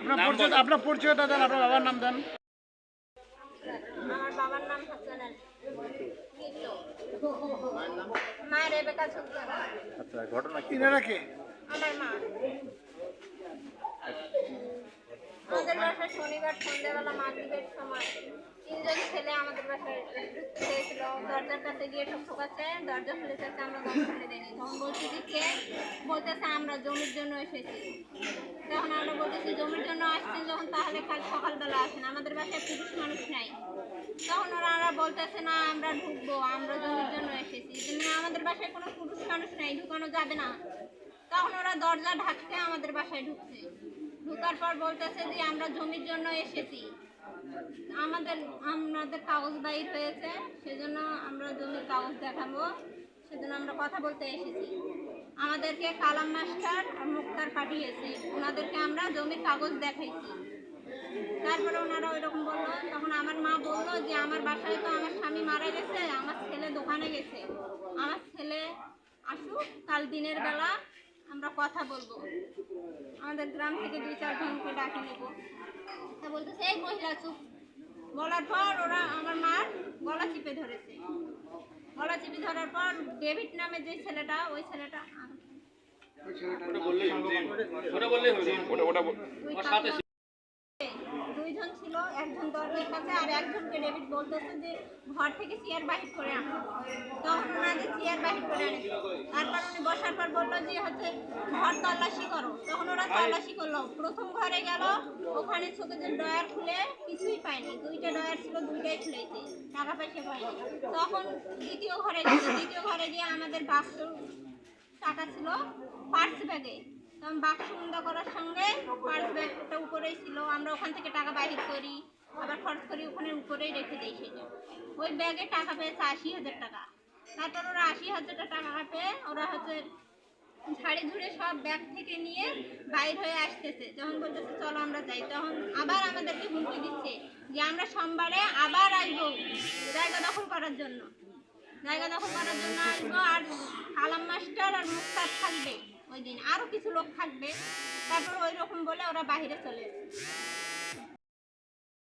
আপনার পরিচয় আপনার পরিচয়টা দেন আপনার বাবার নাম দেন। আমার বাবার নাম হাসান আলী রেবেকা সুলতানা আচ্ছা ঘটনা কি? আমার মা। আমাদের বাসায় শনিবার সন্ধ্যাবেলা মাগরিবের সময় তিনজন ছেলে আমাদের গিয়ে দরজা আমরা বলছি বলতেছে, আমরা জমির জন্য এসেছি। তখন আমরা বলতেছি, জমির জন্য যখন, তাহলে কাল সকালবেলা আসেন। আমাদের বাসায় পুরুষ মানুষ নাই। তখন বলতেছে, না, আমরা ঢুকবো, আমরা জমির জন্য এসেছি। আমাদের বাসায় কোনো পুরুষ মানুষ নাই, ঢুকানো যাবে না। তখন ওরা দরজা ঢাকতে আমাদের বাসায় ঢুকছে। ঢুকার পর বলতেছে যে, আমরা জমির জন্য এসেছি। আমাদের আমাদের কাগজ বাইর হয়েছে, সেজন্য আমরা জমির কাগজ দেখাবো, সেজন্য আমরা কথা বলতে এসেছি। আমাদেরকে কালাম মাস্টার আর মুক্তার পাঠিয়েছে, ওনাদেরকে আমরা জমির কাগজ দেখাইছি। তারপরে ওনারা ওই রকম বলল, তখন আমার মা বলল যে, আমার বাসায় তো আমার স্বামী মারা গেছে, আমার ছেলে দোকানে গেছে। আমার ছেলে আসুক, কাল দিনের বেলা আমরা কথা বলব। আমাদের গ্রাম থেকে দুই চারজনকে ডাকে নেব। বলতেছে মহিলা চুপ। বলার পর ওরা আমার মার গলা চিপে ধরেছে। গলা চিপে ধরার পর ডেভিড নামে যে ছেলেটা ওই ছেলেটা দুইজন ছিল একজন দরজার কাছে আর একজনকে ডেভিড বলতেছে যে ঘর থেকে চেয়ার বাহির করে আনো। তখন ওনাদের চেয়ার বাহির করে আনে। তারপর উনি বসার পর বলল যে হচ্ছে ঘর তল্লাশি করো। তখন ওরা তল্লাশি করল। প্রথম ঘরে গেল ওখানে শোকেজের ডয়ার খুলে কিছুই পায়নি। দুইটা ডয়ার ছিল দুইটাই খুলেছে টাকা পয়সা পায়নি। তখন দ্বিতীয় ঘরে গেল। দ্বিতীয় ঘরে গিয়ে আমাদের বাক্স টাকা ছিল পার্স ব্যাগে। তখন বাক্স বন্ধ করার সঙ্গে পার্স ব্যাগটা উপরেই ছিল। আমরা ওখান থেকে টাকা বাহির করি আবার খরচ করি ওখানে উপরেই রেখে দিই সেটা। ওই ব্যাগে টাকা পেয়েছে আশি হাজার টাকা। তারপর ওরা আশি হাজার টাকা পেয়ে ওরা হচ্ছে ঝাড়ি ঝুড়ে সব ব্যাগ থেকে নিয়ে বাইর হয়ে আসতেছে। যখন বলতেছে, চলো আমরা যাই। তখন আবার আমাদেরকে হুমকি দিচ্ছে যে, আমরা সোমবারে আবার আসব জায়গা দখল করার জন্য। জায়গা দখল করার জন্য আসব আর আলাম মাস্টার আর মুক্তার থাকবে ওই দিন। আরও কিছু লোক থাকবে। তারপর ওই রকম বলে ওরা বাহিরে চলে